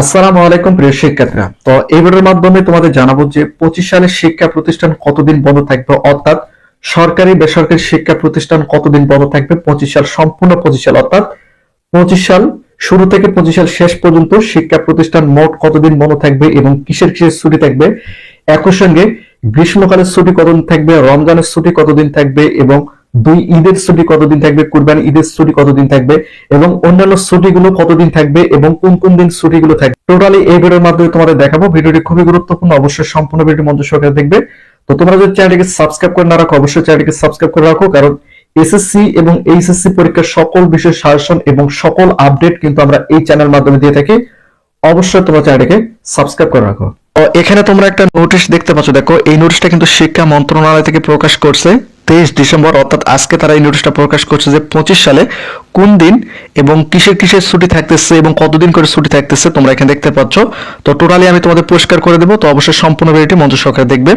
আসসালামু আলাইকুম, প্রিয় শিক্ষার্থীরা। তো এই ভিডিওর মাধ্যমে তোমাদের জানাব যে পঁচিশ শিক্ষা প্রতিষ্ঠান কতদিন বন্ধ থাকবে, অর্থাৎ সরকারি, বেসরকারি শিক্ষা প্রতিষ্ঠান কতদিন বন্ধ থাকবে, পঁচিশ সাল, সম্পূর্ণ পঁচিশ সাল, অর্থাৎ পঁচিশ সাল শুরু থেকে পঁচিশ সাল শেষ পর্যন্ত শিক্ষা প্রতিষ্ঠান মোট কতদিন বন্ধ থাকবে এবং কিসের কিসের ছুটি থাকবে? একই সঙ্গে গ্রীষ্মকালের ছুটি কতদিন থাকবে, রমজানের ছুটি কতদিন থাকবে এবং দুই ঈদের ছুটি কতদিন থাকবে, কুরবানি ঈদের ছুটি কতদিন থাকবে এবং অন্যান্য ছুটিগুলো কতদিন থাকবে এবং কোন কোন দিন ছুটিগুলো থাকবে। টোটালি এই ভিডিওর মাধ্যমে তোমাদের দেখাবো। ভিডিওটি খুবই গুরুত্বপূর্ণ, অবশ্যই সম্পূর্ণ ভিডিও মঞ্চ সহকারে দেখবে। তো তোমরা যদি চ্যানেলটিকে সাবস্ক্রাইব করে না রাখো, অবশ্যই চ্যানেলটিকে সাবস্ক্রাইব করে রাখো, কারণ এসএসসি এবং এইচএসসি পরীক্ষার সকল বিষয় সাজেশন এবং সকল আপডেট কিন্তু আমরা এই চ্যানেল মাধ্যমে দিয়ে থাকি। অবশ্যই তোমরা চ্যানেলটিকে সাবস্ক্রাইব করে রাখো। এখানে তোমরা একটা নোটিশ দেখতে পাচ্ছ। দেখো, এই নোটিশটা কিন্তু শিক্ষা মন্ত্রণালয় থেকে প্রকাশ করছে। তেইশ ডিসেম্বর, অর্থাৎ আজকে তারা এই নোটিশটা প্রকাশ করছে যে পঁচিশ সালে কোন দিন এবং কিসের কিসের ছুটি থাকতেছে এবং কতদিন করে ছুটি থাকতেছে তোমরা এখানে দেখতে পাচ্ছ। তো টোটালি আমি তোমাদের পরিষ্কার করে দেবো, তো অবশ্যই সম্পূর্ণ ভিডিওটি মঞ্চ সরকার দেখবে।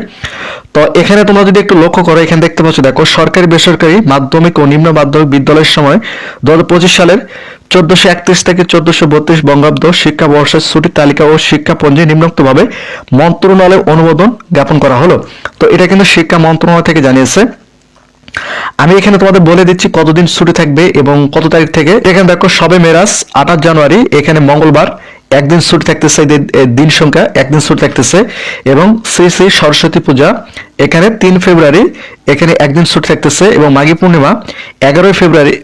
তো এখানে তোমরা যদি একটু লক্ষ্য করো, এখানে দেখতে পাচ্ছ, দেখো, সরকারি, বেসরকারি মাধ্যমিক ও নিম্ন মাধ্যমিক বিদ্যালয়ের সময় দু পঁচিশ সালের চোদ্দশো একত্রিশ থেকে চোদ্দশো বত্রিশ বঙ্গাব্দ শিক্ষা বর্ষের ছুটির তালিকা ও শিক্ষা পঞ্জি নিম্নোক্তভাবে মন্ত্রণালয়ে অনুমোদন জ্ঞাপন করা হলো। তো এটা কিন্তু শিক্ষা মন্ত্রণালয় থেকে জানিয়েছে। আমি এখানে তোমাদের বলে দিচ্ছি কতদিন ছুটি থাকবে এবং কত তারিখ থেকে। এখানে দেখো, সবে মেরাজ, আঠাশ জানুয়ারি, এখানে মঙ্গলবার, একদিন ছুটি থাকতেছে দিন সংখ্যা, একদিন ছুটি থাকতেছে এবং শ্রী শ্রী সরস্বতী পূজা, এখানে তিন ফেব্রুয়ারি, এখানে একদিন ছুটি থাকতেছে এবং মাঘী পূর্ণিমা, এগারোই ফেব্রুয়ারি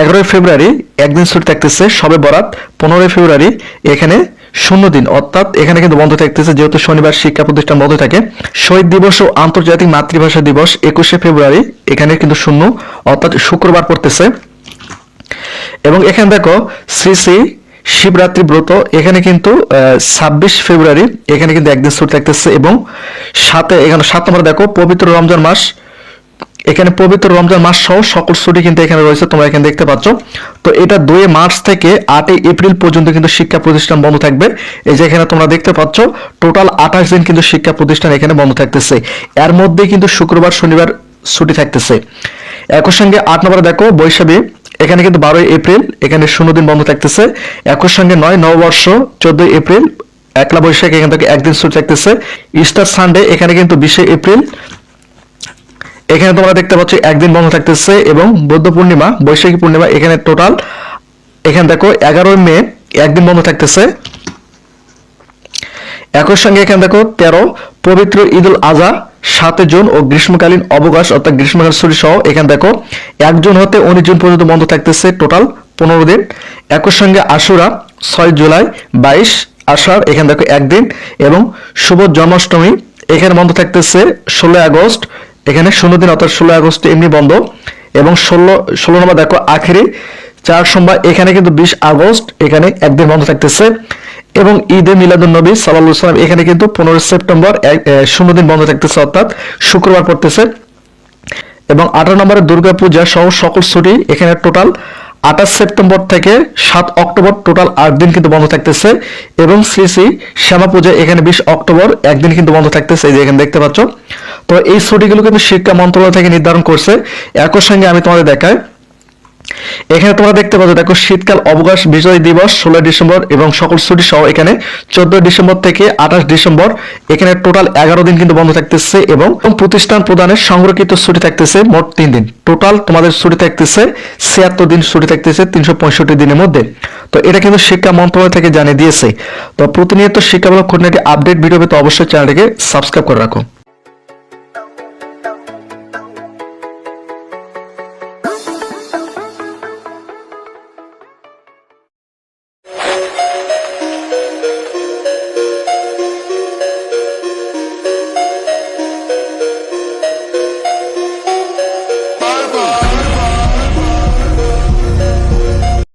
এগারোই ফেব্রুয়ারি, একদিন ছুটি থাকতেছে সবে বরাত, পনেরোই ফেব্রুয়ারি, এখানে শূন্য দিন। অর্থাৎ এখানে কিন্তু বন্ধ থাকতেছে, যেহেতু শনিবার শিক্ষা প্রতিষ্ঠান বন্ধ থাকে। শহীদ দিবস ও আন্তর্জাতিক মাতৃভাষা দিবস একুশে ফেব্রুয়ারি, এখানে কিন্তু শূন্য, অর্থাৎ শুক্রবার পড়তেছে। এবং এখানে দেখো, শ্রী শ্রী শিবরাত্রি ব্রত, এখানে কিন্তু ছাব্বিশ ফেব্রুয়ারি, এখানে কিন্তু একদিন ছুটি থাকতেছে এবং সাথে এখানে সাত নম্বর দেখো, পবিত্র রমজান মাস এখানে পবিত্র রমজান মাস সহ সকল ছুটি কিন্তু এখানে রয়েছে, তোমরা এখানে দেখতে পাচ্ছ। তো এটা দুই মার্চ থেকে আটই এপ্রিল পর্যন্ত কিন্তু শিক্ষা প্রতিষ্ঠান বন্ধ থাকবে। এই যে এখানে তোমরা দেখতে পাচ্ছ, টোটাল আঠাশ দিন কিন্তু শিক্ষা প্রতিষ্ঠান এখানে বন্ধ থাকতেছে। এর মধ্যে কিন্তু শুক্রবার, শনিবার ছুটি থাকতেছে। একই সঙ্গে আট নম্বরে দেখো, বৈশাখী, এখানে কিন্তু বারোই এপ্রিল, এখানে শূন্য দিন বন্ধ থাকতেছে। একই সঙ্গে নয় নববর্ষ, চোদ্দই এপ্রিল, একলা বৈশাখ এখান থেকে একদিন ছুটি থাকতেছে। ইস্টার সানডে, এখানে কিন্তু বিশে এপ্রিল এখানে তোমরা দেখতে পাচ্ছ একদিন বন্ধ থাকতেছে এবং বৌদ্ধ পূর্ণিমা, বৈশাখী পূর্ণিমা এখানে টোটাল এখানে দেখো এগারোই মে একদিন বন্ধ থাকতেছে। একই সঙ্গে এখানে দেখো তেরো, পবিত্র ঈদুল আজহা সাতে জুন ও গ্রীষ্মকালীন অবকাশ অর্থাৎ গ্রীষ্মকালীন ছুটি সহ এখানে দেখো এক জুন হতে উনিশ জুন পর্যন্ত বন্ধ থাকতেছে টোটাল পনেরো দিন। একই সঙ্গে আশুরা, ছয় জুলাই, বাইশ আষাঢ় এখানে দেখো একদিন এবং শুভ জন্মাষ্টমী এখানে বন্ধ থাকতেছে ষোলোই আগস্ট এখানে শূন্য দিন অর্থাৎ ষোলো আগস্ট এমনি বন্ধ এবং ষোলো ষোলো নম্বর দেখো আখেরি, চার সোমবার, এখানে কিন্তু বিশ আগস্ট, এখানে একদিন বন্ধ থাকতেছে এবং ঈদে মিলাদুল নবী সাল্লাহ সাল্লাম এখানে কিন্তু পনেরোই সেপ্টেম্বর শূন্য দিন বন্ধ থাকতেছে অর্থাৎ শুক্রবার পড়তেছে এবং আঠারো নম্বরে দুর্গা পূজা সহ সকল ছুটি এখানে টোটাল আঠাশ সেপ্টেম্বর থেকে সাত অক্টোবর টোটাল আট দিন কিন্তু বন্ধ থাকতেছে এবং শ্রী শ্রী শ্যামা পূজা এখানে বিশ অক্টোবর একদিন কিন্তু বন্ধ থাকতেছে, এই যে এখানে দেখতে পাচ্ছ। তো এই ছুটিগুলো কিন্তু শিক্ষা মন্ত্রণালয় থেকে নির্ধারণ করছে। একই সঙ্গে আমি তোমাদের দেখাই এখানে তোমরা দেখতে পাচ্ছ, দেখো, শীতকাল অবকাশ বিজয় দিবস ষোলোই ডিসেম্বর এবং সকল ছুটি সহ এখানে চোদ্দ ডিসেম্বর থেকে আঠাশ ডিসেম্বর। এখানে টোটাল এগারো দিন কিন্তু বন্ধ থাকতেছে এবং প্রতিষ্ঠান প্রদানের সংরক্ষিত ছুটি থাকতেছে মোট তিন দিন। টোটাল তোমাদের ছুটি থাকতেছে ছিয়াত্তর দিন ছুটি থাকতেছে তিনশো পঁয়ষট্টি দিনের মধ্যে। তো এটা কিন্তু শিক্ষা মন্ত্রণালয় থেকে জানিয়ে দিয়েছে। তো প্রতিনিয়ত শিক্ষামূলক খুঁটিনাটি আপডেট ভিডিও পেতে অবশ্যই চ্যানেলটিকে সাবস্ক্রাইব করে রাখো।